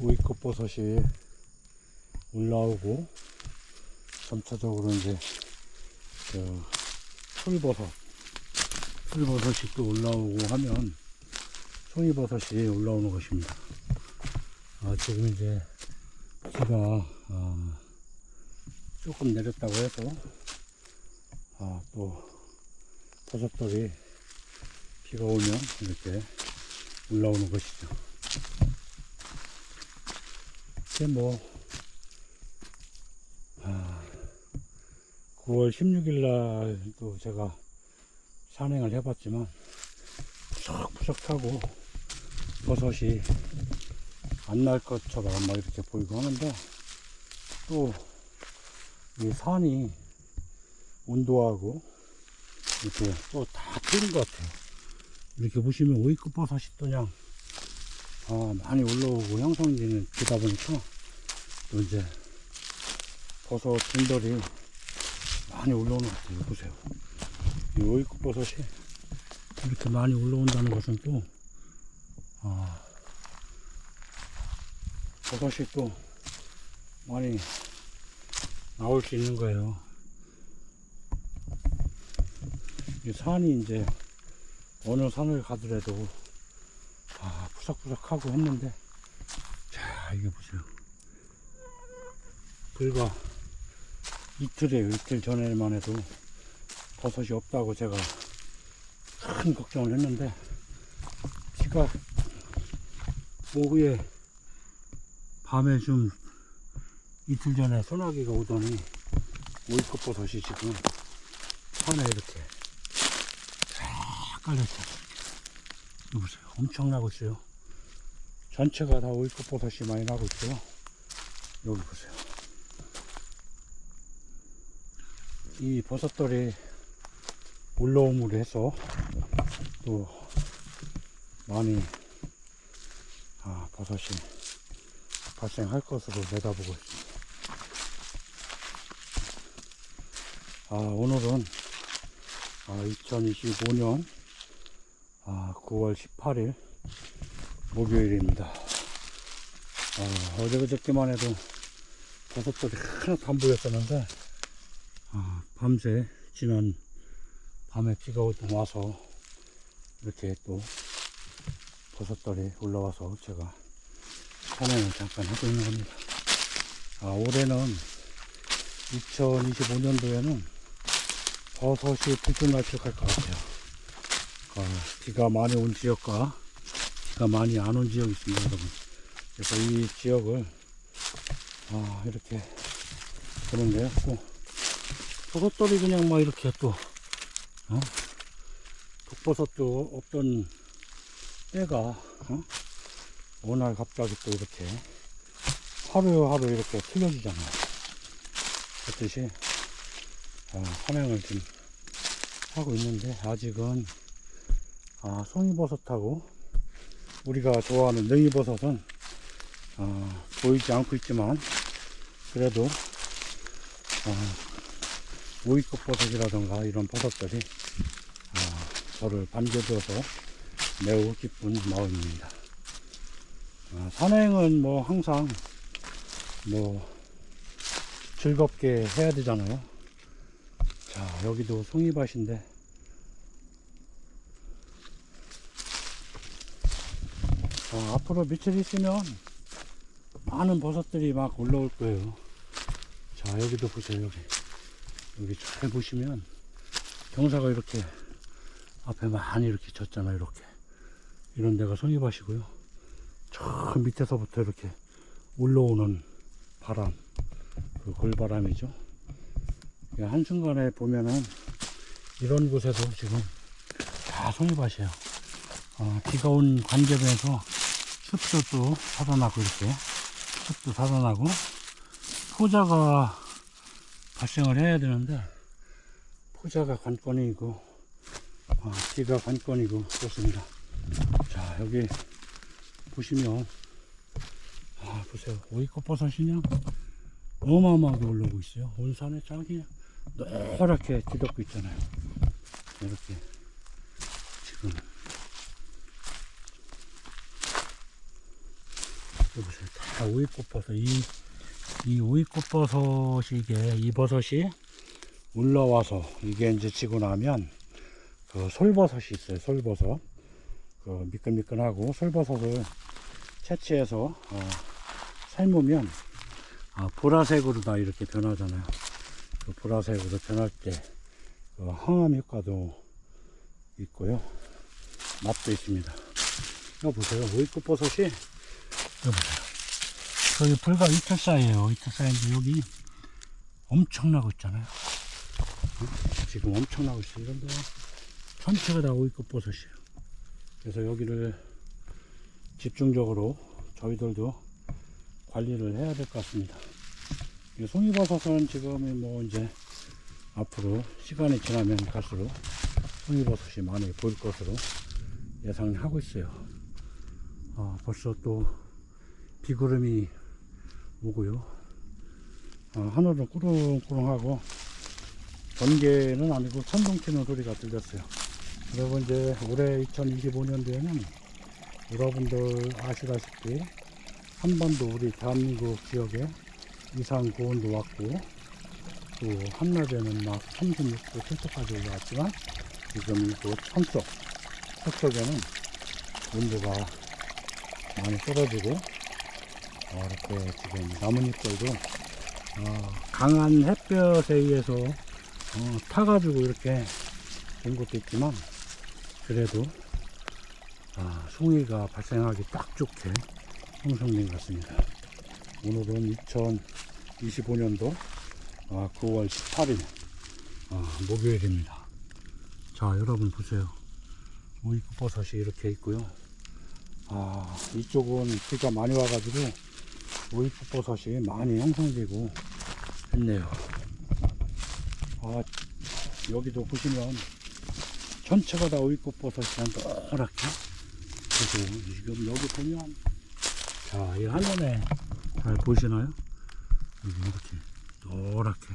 오이꽃 버섯이 올라오고 점차적으로 이제 저 송이버섯 송이버섯이 또 올라오고 하면 송이버섯이 올라오는 것입니다. 아, 지금 이제 비가 아, 조금 내렸다고 해서 아, 또 버섯들이 비가 오면 이렇게 올라오는 것이죠. 이게 뭐, 아, 9월 16일 날도 제가 산행을 해봤지만, 푸석푸석 하고, 버섯이 안 날 것처럼 막 이렇게 보이고 하는데, 또, 이 산이 온도하고, 이렇게 또 다 틀린 것 같아요. 이렇게 보시면 오이꽃 버섯이 또 그냥 아, 많이 올라오고 형성되는 되다 보니까 또 이제 버섯 분들이 많이 올라오는 것 같아요. 보세요. 이 오이꽃 버섯이 이렇게 많이 올라온다는 것은 또 아, 버섯이 또 많이 나올 수 있는 거예요. 이 산이 이제 어느 산을 가더라도 아, 푸석푸석하고 했는데, 자, 이게 보세요. 불과 이틀에 이틀 전에만 해도 버섯이 없다고 제가 큰 걱정을 했는데, 비가 오후에 밤에 좀 이틀 전에 소나기가 오더니 오이꽃 버섯이 지금 산에 이렇게 쫙 깔렸어요. 보세요. 엄청 나고 있어요. 전체가 다 오이꽃 버섯이 많이 나고 있어요. 여기 보세요. 이 버섯들이 올라옴으로 해서 또 많이 아, 버섯이 발생할 것으로 내다보고 있습니다. 아, 오늘은 아, 2025년 아, 9월 18일 목요일입니다. 아, 어제 그저께만 해도 버섯들이 하나도 안 보였었는데 아, 밤새 지난 밤에 비가 와서 이렇게 또 버섯들이 올라와서 제가 산행을 잠깐 하고 있는 겁니다. 아, 올해는 2025년도에는 버섯이 들쭉날쭉할 것 같아요. 아, 비가 많이 온 지역과 비가 많이 안 온 지역이 있습니다, 여러분. 그래서 이 지역을 아, 이렇게 보는데요. 또 버섯돌이 그냥 막 이렇게 또 어? 독버섯도 없던 때가 어? 어느 날 갑자기 또 이렇게 하루하루 이렇게 틀려지잖아요. 그렇듯이 아, 산행을 지금 하고 있는데 아직은 아, 송이버섯하고 우리가 좋아하는 능이버섯은 아, 보이지 않고 있지만 그래도 아, 오이꽃 버섯이라던가 이런 버섯들이 아, 저를 반겨줘서 매우 기쁜 마음입니다. 아, 산행은 뭐 항상 뭐 즐겁게 해야 되잖아요. 자 여기도 송이밭인데 어, 앞으로 며칠 있으면 많은 버섯들이 막 올라올 거예요. 자, 여기도 보세요, 여기. 여기 잘 보시면 경사가 이렇게 앞에 많이 이렇게 졌잖아요, 이렇게. 이런 데가 송이밭이고요. 저 밑에서부터 이렇게 올라오는 바람, 그 골바람이죠. 예, 한순간에 보면은 이런 곳에도 지금 다 송이밭이에요. 어, 비가 온 관계에서 숲도 살아나고 이렇게 숲도 살아나고 포자가 발생을 해야 되는데 포자가 관건이고 아, 비가 관건이고 그렇습니다. 자 여기 보시면 아 보세요 오이꽃 버섯이냐 어마어마하게 올라오고 있어요. 온 산에 쫙이 노랗게 뒤덮고 있잖아요. 이렇게 지금 보세요. 다 오이꽃 버섯. 이, 이 오이꽃 버섯이 이게, 이 버섯이 올라와서 이게 이제 지고 나면 그 솔버섯이 있어요. 솔버섯. 그 미끈미끈하고 솔버섯을 채취해서 어, 삶으면 아, 보라색으로 다 이렇게 변하잖아요. 그 보라색으로 변할 때 그 항암 효과도 있고요. 맛도 있습니다. 이거 보세요. 오이꽃 버섯이 이거 보세요. 거의 불과 이틀 사이에요. 이틀 사이인데 여기 엄청나고 있잖아요. 어? 지금 엄청나고 있어요. 이런데 전체가 다 오이꽃 버섯이에요. 그래서 여기를 집중적으로 저희들도 관리를 해야 될 것 같습니다. 이 송이버섯은 지금 뭐 이제 앞으로 시간이 지나면 갈수록 송이버섯이 많이 보일 것으로 예상하고 있어요. 아, 벌써 또 비구름이 오고요. 아, 하늘은 꾸릉꾸릉하고 번개는 아니고 천둥 치는 소리가 들렸어요. 여러분 이제 올해 2025년도에는 여러분들 아시다시피 한 번도 우리 대한민국 지역에 이상 고온도 왔고 또 한낮에는 막 36도, 7도까지 올라왔지만 지금 이곳 천석, 서쪽에는 온도가 많이 떨어지고 어, 이렇게 지금 나뭇잎들도 어, 강한 햇볕에 의해서 어, 타가지고 이렇게 된 것도 있지만 그래도 아, 송이가 발생하기 딱 좋게 형성된 것 같습니다. 오늘은 2025년도 9월 18일 아, 목요일입니다. 자 여러분 보세요. 오이꽃 버섯이 이렇게 있고요. 아 이쪽은 비가 많이 와가지고 오이꽃 버섯이 많이 형성되고 했네요. 아 여기도 보시면 전체가 다 오이꽃 버섯이 노랗게 그리고 지금 여기 보면 자이 화면에 잘 보시나요? 여기 이렇게 노랗게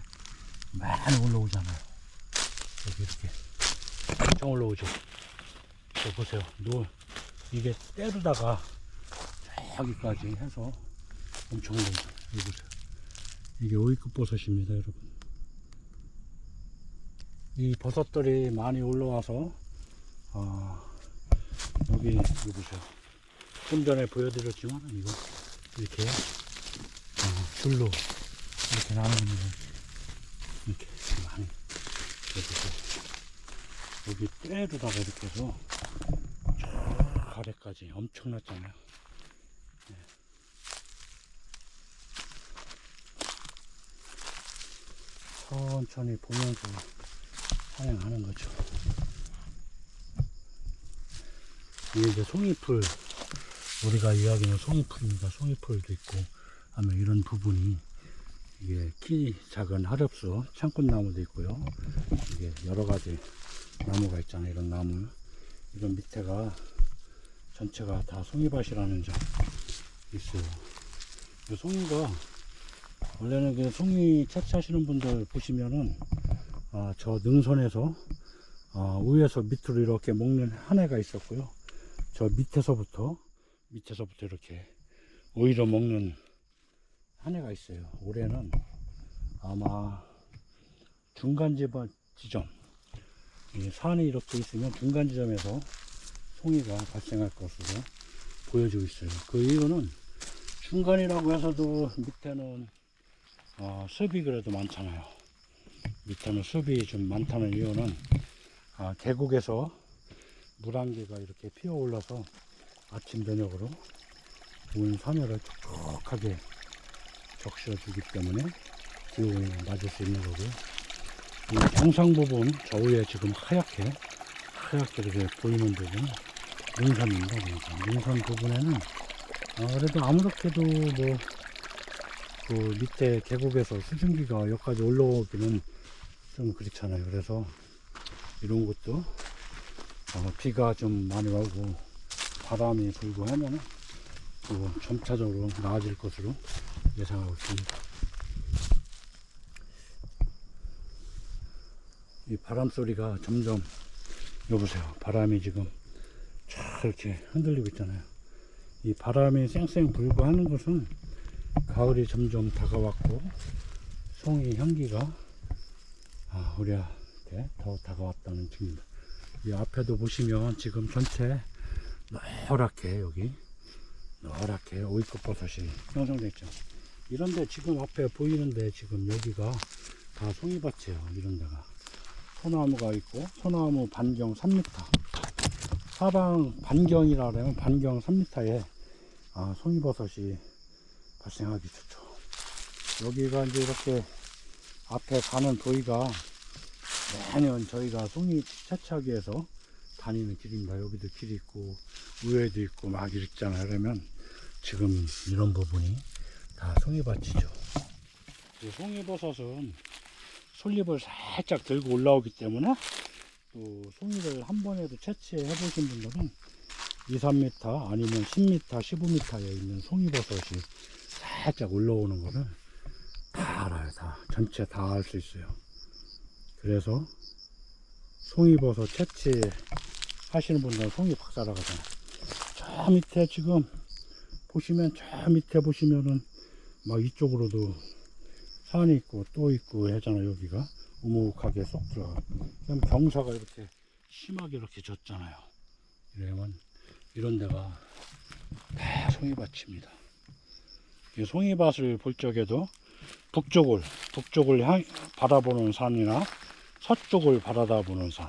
많이 올라오잖아요. 여기 이렇게 엄청 올라오죠. 저 보세요. 노 이게 때르다가 저기까지 해서 엄청 올라오죠. 여기 보세요. 이게 오이급 버섯입니다, 여러분. 이 버섯들이 많이 올라와서 아, 여기 여기 보세요. 좀 전에 보여드렸지만 이거 이렇게 어, 줄로 이렇게 나누는 이렇게 많이 여기 떼로다가 이렇게 해서 저 아래까지 엄청났잖아요. 천천히 보면서 사냥하는 거죠. 이게 이제 송이풀 우리가 이야기하는 송이풀입니다. 송이풀도 있고 하면 이런 부분이 이게 키 작은 하렵수 창꽃나무도 있고요. 이게 여러 가지 나무가 있잖아요. 이런 나무. 이런 밑에가 전체가 다 송이밭이라는 점 있어요. 이 송이가 원래는 그 송이 채취하시는 분들 보시면은 아, 저 능선에서 아, 위에서 밑으로 이렇게 먹는 한 해가 있었고요. 저 밑에서부터 밑에서부터 이렇게 오히려 먹는 한 해가 있어요. 올해는 아마 중간 지번 지점, 이 산이 이렇게 있으면 중간 지점에서 송이가 발생할 것으로 보여지고 있어요. 그 이유는 중간이라고 해서도 밑에는 어, 습이 그래도 많잖아요. 밑에는 습이 좀 많다는 이유는 아, 계곡에서 물안개가 이렇게 피어 올라서 아침 저녁으로 온 산열을 촉촉하게 적셔주기 때문에 기온이 낮을 수 있는 거고요. 이 정상 부분 저 위에 지금 하얗게 하얗게 이렇게 보이는 부분 능선입니다. 능선. 능선 부분에는 아, 그래도 아무렇게도 뭐 그 밑에 계곡에서 수증기가 여기까지 올라오기는 좀 그렇잖아요. 그래서 이런 것도 어, 비가 좀 많이 오고 바람이 불고 하면은 또 점차적으로 나아질 것으로 예상하고 있습니다. 이 바람 소리가 점점 여보세요. 바람이 지금 쫙 이렇게 흔들리고 있잖아요. 이 바람이 쌩쌩 불고 하는 것은 가을이 점점 다가왔고 송이 향기가 아, 우리한테 더 다가왔다는 증입니다. 이 앞에도 보시면 지금 전체 노랗게 여기 노랗게 오이꽃 버섯이 형성되어 있죠. 이런데 지금 앞에 보이는데 지금 여기가 다 송이밭이에요. 이런 데가 소나무가 있고 소나무 반경 3m 사방 반경이라 그러면 반경 3m에 아, 송이버섯이 발생하기 좋죠. 여기가 이제 이렇게 앞에 가는 도의가 매년 저희가 송이 채취하기 위해서 다니는 길입니다. 여기도 길이 있고 우회도 있고 막 이렇잖아요. 그러면 지금 이런 부분이 다 송이밭이죠. 이 송이버섯은 솔잎을 살짝 들고 올라오기 때문에 또 송이를 한 번에도 채취해 보신 분들은 2, 3m 아니면 10m, 15m에 있는 송이버섯이 살짝 올라오는 거를 다 알아요. 다 전체 다 알 수 있어요. 그래서 송이버섯 채취 하시는 분들은 송이 박사라고 하잖아요. 저 밑에 지금 보시면 저 밑에 보시면은 막 이쪽으로도 산이 있고 또 있고 하잖아요. 여기가 우묵하게 쏙 들어가. 그럼 경사가 이렇게 심하게 이렇게 졌잖아요. 이러면 이런 데가 다 송이밭입니다. 이 송이밭을 볼 적에도 북쪽을 북쪽을 향 바라보는 산이나 서쪽을 바라다보는 산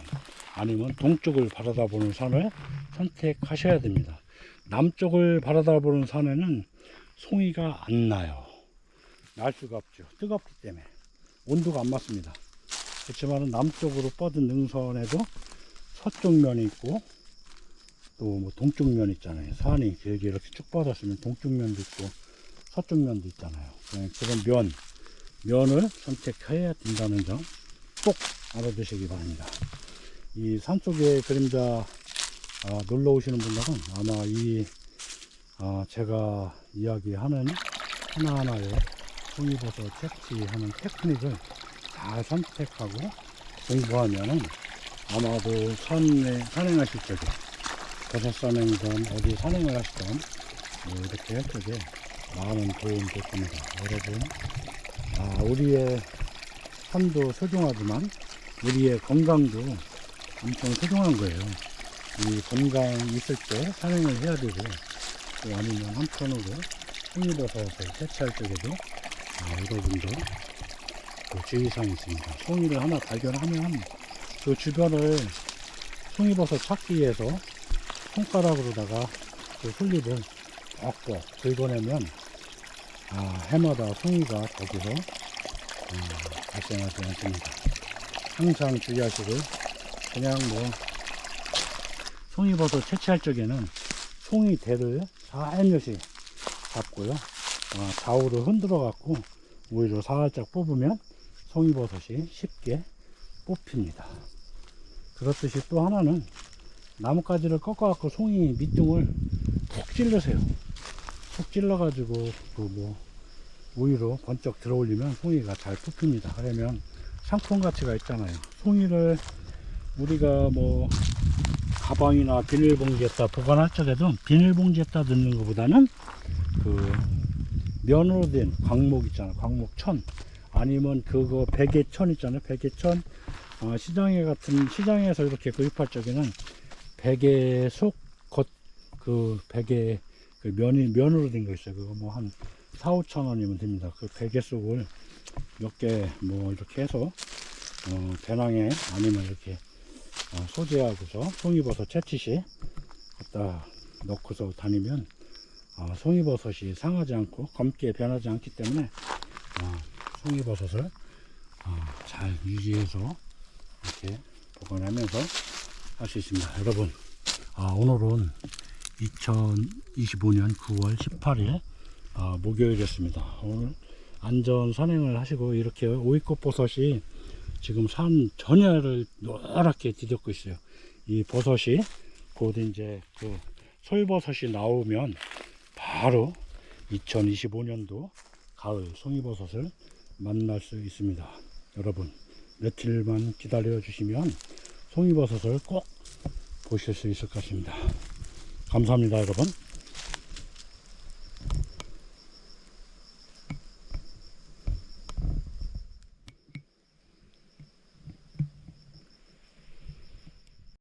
아니면 동쪽을 바라다보는 산을 선택하셔야 됩니다. 남쪽을 바라다보는 산에는 송이가 안 나요. 날 수가 없죠. 뜨겁기 때문에 온도가 안 맞습니다. 그렇지만 남쪽으로 뻗은 능선에도 서쪽 면이 있고 또 뭐 동쪽 면 있잖아요. 산이 길게 이렇게 쭉 뻗었으면 동쪽 면도 있고 서쪽 면도 있잖아요. 네, 그런 면 면을 선택해야 된다는 점 꼭 알아두시기 바랍니다. 이 산속의 그림자 아, 놀러 오시는 분들은 아마 이 아, 제가 이야기하는 하나하나의 송이버섯 채취하는 테크닉을 잘 선택하고 공부하면은 아마도 산에 산행하실 적에 버섯 산행이든 어디 산행을 하시든 뭐 이렇게 할 적에 많은 도움이 될 겁니다. 여러분, 아, 우리의 삶도 소중하지만 우리의 건강도 엄청 소중한 거예요. 이 건강 있을 때 산행을 해야 되고 또 아니면 한편으로 송이버섯을 채취할 적에도 아, 여러분도 그 주의사항이 있습니다. 송이를 하나 발견하면 그 주변을 송이버섯 찾기 위해서 손가락으로다가 그 솔잎을 꽉꽉 긁어내면 아, 해마다 송이가 거기서 음, 발생하지 않습니다. 항상 주의하시고 그냥 뭐 송이버섯 채취할 적에는 송이 대를 살며시 잡고요. 어, 좌우로 흔들어 갖고 오히려 살짝 뽑으면 송이버섯이 쉽게 뽑힙니다. 그렇듯이 또 하나는 나뭇가지를 꺾어 갖고 송이 밑둥을 푹 찔러세요. 푹 찔러 가지고 그 뭐 우위로 번쩍 들어 올리면 송이가 잘 뽑힙니다. 그러면 상품 가치가 있잖아요. 송이를 우리가 뭐 가방이나 비닐봉지에다 보관할 적에도 비닐봉지에다 넣는 것보다는 그 면으로 된 광목 있잖아요. 광목천 아니면 그거 베개천 있잖아요. 베개천 어, 시장에 같은 시장에서 이렇게 구입할 적에는 베개 속 겉 그 베개 그 면이 면으로 된 거 있어요. 그거 뭐 한 4, 5천 원이면 됩니다. 그 베개 속을 몇 개 뭐 이렇게 해서 어, 배낭에 아니면 이렇게 어, 소재하고서 송이버섯 채취시 갖다 넣고서 다니면 어, 송이버섯이 상하지 않고 검게 변하지 않기 때문에 어, 송이버섯을 어, 잘 유지해서 이렇게 보관하면서 할 수 있습니다. 여러분, 아, 오늘은 2025년 9월 18일 아, 목요일이었습니다. 오늘 안전 산행을 하시고 이렇게 오이꽃 버섯이 지금 산 전야를 노랗게 뒤덮고 있어요. 이 버섯이 곧 이제 그 솔버섯이 나오면 바로 2025년도 가을 송이버섯을 만날 수 있습니다. 여러분 며칠만 기다려 주시면 송이버섯을 꼭 보실 수 있을 것 같습니다. 감사합니다, 여러분.